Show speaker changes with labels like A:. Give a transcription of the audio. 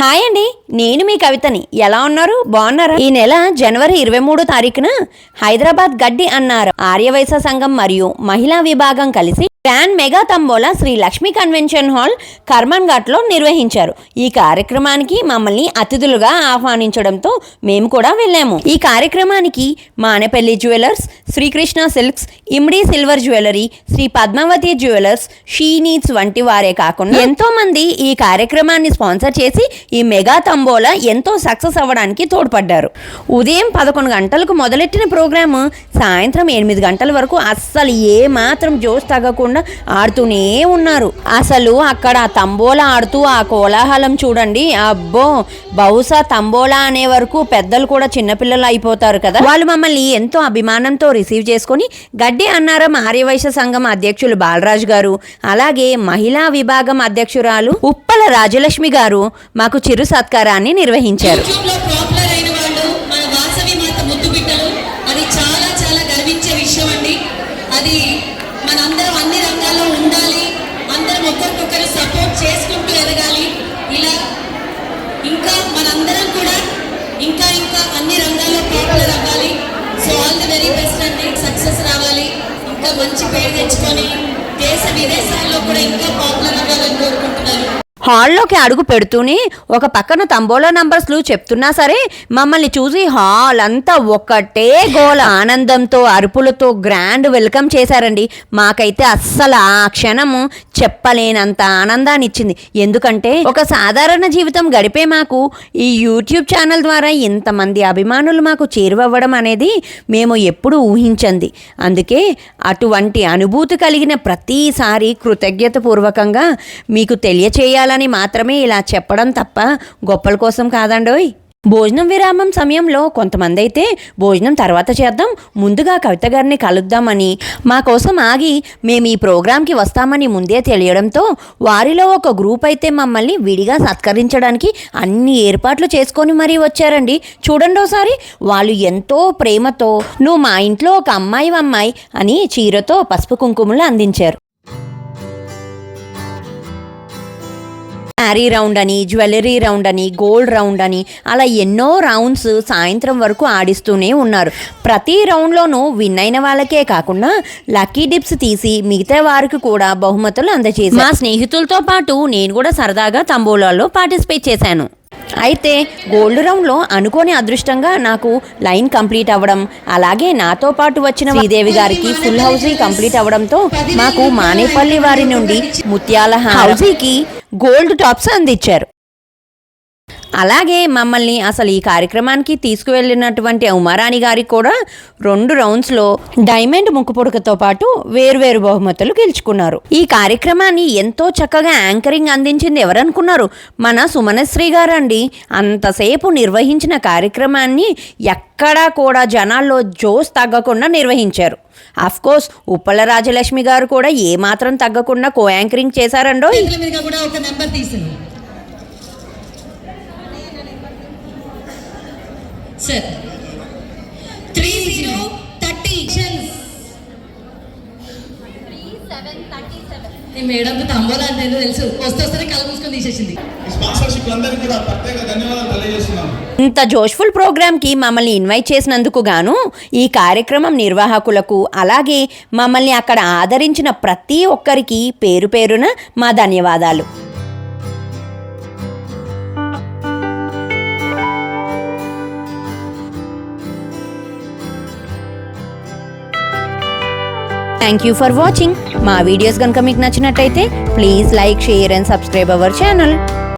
A: Hi అండి నేను మీ కవితని. ఎలా ఉన్నారు? బాగున్నారా? ఈ నెల జనవరి ఇరవై మూడో తారీఖున హైదరాబాద్ గడ్డి అన్నారు. ఆర్యవైశ్య సంఘం మరియు మహిళా విభాగం కలిసి grand mega tambola Shri Lakshmi convention hall Karman ఘాట్లో నిర్వహించారు. ఈ కార్యక్రమానికి మమ్మల్ని అతిథులుగా ఆహ్వానించడంతో మేము కూడా వెళ్ళాము. ఈ కార్యక్రమానికి Manepalli jewellers Srikrishna silks ఇమ్డి silver jewellery Shri Padmavathi jewellers she needs వంటి వారే కాకుండా ఎంతో మంది ఈ కార్యక్రమాన్ని స్పాన్సర్ చేసి ఈ మెగా తంబోలా ఎంతో సక్సెస్ అవ్వడానికి తోడ్పడ్డారు. ఉదయం పదకొండు గంటలకు మొదలెట్టిన ప్రోగ్రాము సాయంత్రం ఎనిమిది గంటల వరకు అస్సలు ఏ మాత్రం జోష్ తగ్గకుండా ఆడుతూనే ఉన్నారు. అసలు అక్కడ తంబోలా ఆడుతూ ఆ కోలాహలం చూడండి. అబ్బో! బహుశా తంబోలా అనే వరకు పెద్దలు కూడా చిన్నపిల్లలు అయిపోతారు కదా. వాళ్ళు మమ్మల్ని ఎంతో అభిమానంతో రిసీవ్ చేసుకొని గడ్డి అన్నారం ఆర్యవైశ్య సంఘం అధ్యక్షులు బాలరాజు గారు అలాగే మహిళా విభాగం అధ్యక్షురాలు ఉప్పల రాజలక్ష్మి గారు మాకు చిరు సత్కారాన్ని నిర్వహించారు.
B: చేసుకుంటూ ఎదగాలి. ఇలా ఇంకా మనందరం కూడా ఇంకా ఇంకా అన్ని రంగాల్లో పాపులర్ అవ్వాలి. So all the very best అండి సక్సెస్ రావాలి. ఇంకా మంచి పేరు తెచ్చుకొని దేశ విదేశాల్లో కూడా ఇంకా పాపులర్ అవ్వాలని
A: హాల్లోకి అడుగు పెడుతూనే ఒక పక్కన తంబోలా నంబర్స్లు చెప్తున్నా సరే మమ్మల్ని చూసి హాల్ అంతా ఒకటే గోల ఆనందంతో అరుపులతో గ్రాండ్ వెల్కమ్ చేశారండి. మాకైతే అస్సలు ఆ క్షణము చెప్పలేనంత ఆనందాన్ని ఇచ్చింది ఎందుకంటే ఒక సాధారణ జీవితం గడిపే మాకు ఈ యూట్యూబ్ ఛానల్ ద్వారా ఇంతమంది అభిమానులు మాకు చేరువవ్వడం అనేది మేము ఎప్పుడూ ఊహించంది. అందుకే అటువంటి అనుభూతి కలిగిన ప్రతిసారి కృతజ్ఞతపూర్వకంగా మీకు తెలియచేయాలని మాత్రమే ఇలా చెప్పడం తప్ప గొప్పల కోసం కాదండోయ్. భోజనం విరామం సమయంలో కొంతమంది అయితే భోజనం తర్వాత చేద్దాం ముందుగా కవిత గారిని కలుద్దామని. మా కోసం ఆగి మేము ఈ ప్రోగ్రాంకి వస్తామని ముందే తెలియడంతో వారిలో ఒక గ్రూప్ అయితే మమ్మల్ని విడిగా సత్కరించడానికి అన్ని ఏర్పాట్లు చేసుకొని మరీ వచ్చారండి. చూడండి ఒకసారి వాళ్ళు ఎంతో ప్రేమతో నువ్వు మా ఇంట్లో ఒక అమ్మాయి అమ్మాయి అని చీరతో పసుపు కుంకుమలు అందించారు. శారీ రౌండ్ అని జ్యువెలరీ రౌండ్ అని గోల్డ్ రౌండ్ అని అలా ఎన్నో రౌండ్స్ సాయంత్రం వరకు ఆడిస్తూనే ఉన్నారు. ప్రతి రౌండ్లోనూ విన్ అయిన వాళ్ళకే కాకుండా లక్కీ డిప్స్ తీసి మిగతా వారికి కూడా బహుమతులు అందజేసి మా స్నేహితులతో పాటు నేను కూడా సరదాగా తంబోలాలో పార్టిసిపేట్ చేశాను. అయితే గోల్డ్ రౌండ్లో అనుకోని అదృష్టంగా నాకు లైన్ కంప్లీట్ అవ్వడం అలాగే నాతో పాటు వచ్చిన శ్రీదేవి గారికి ఫుల్ హౌసీ కంప్లీట్ అవ్వడంతో మాకు మానేపల్లి వారి నుండి ముత్యాల హౌసీకి గోల్డ్ టాప్స్ అందించారు. అలాగే మమ్మల్ని అసలు ఈ కార్యక్రమానికి తీసుకువెళ్ళినటువంటి ఉమారాణి గారికి కూడా రెండు రౌండ్స్లో డైమండ్ ముక్కుపుడకతో పాటు వేరువేరు బహుమతులు గెలుచుకున్నారు. ఈ కార్యక్రమాన్ని ఎంతో చక్కగా యాంకరింగ్ అందించింది ఎవరనుకున్నారు? మన సుమనశ్రీ గారండి. అంతసేపు నిర్వహించిన కార్యక్రమాన్ని ఎక్కడా కూడా జనాల్లో జోస్ తగ్గకుండా నిర్వహించారు. అఫ్ కోర్స్ ఉప్పల రాజలక్ష్మి గారు కూడా ఏమాత్రం తగ్గకుండా కో యాంకరింగ్ చేశారండో
B: కూడా ఒక సార్ త్రీ జీరో థర్టీ మేడంకు తంబోలా అంటే తెలుసు. వస్తే వస్తే కళ్ళు మూసుకొని తీసేసింది.
C: ఈ స్పాన్సర్షిప్ అందరికీ కూడా ప్రత్యేక ధన్యవాదాలు తెలియజేస్తున్నాను.
A: ఇంత జోష్ఫుల్ ప్రోగ్రామ్కి మమ్మల్ని ఇన్వైట్ చేసినందుకు గాను ఈ కార్యక్రమం నిర్వాహకులకు అలాగే మమ్మల్ని అక్కడ ఆదరించిన ప్రతి ఒక్కరికి పేరు పేరున మా ధన్యవాదాలు. థ్యాంక్ యూ ఫర్ వాచింగ్ మా వీడియోస్ కనుక మీకు నచ్చినట్టయితే please like share and subscribe our channel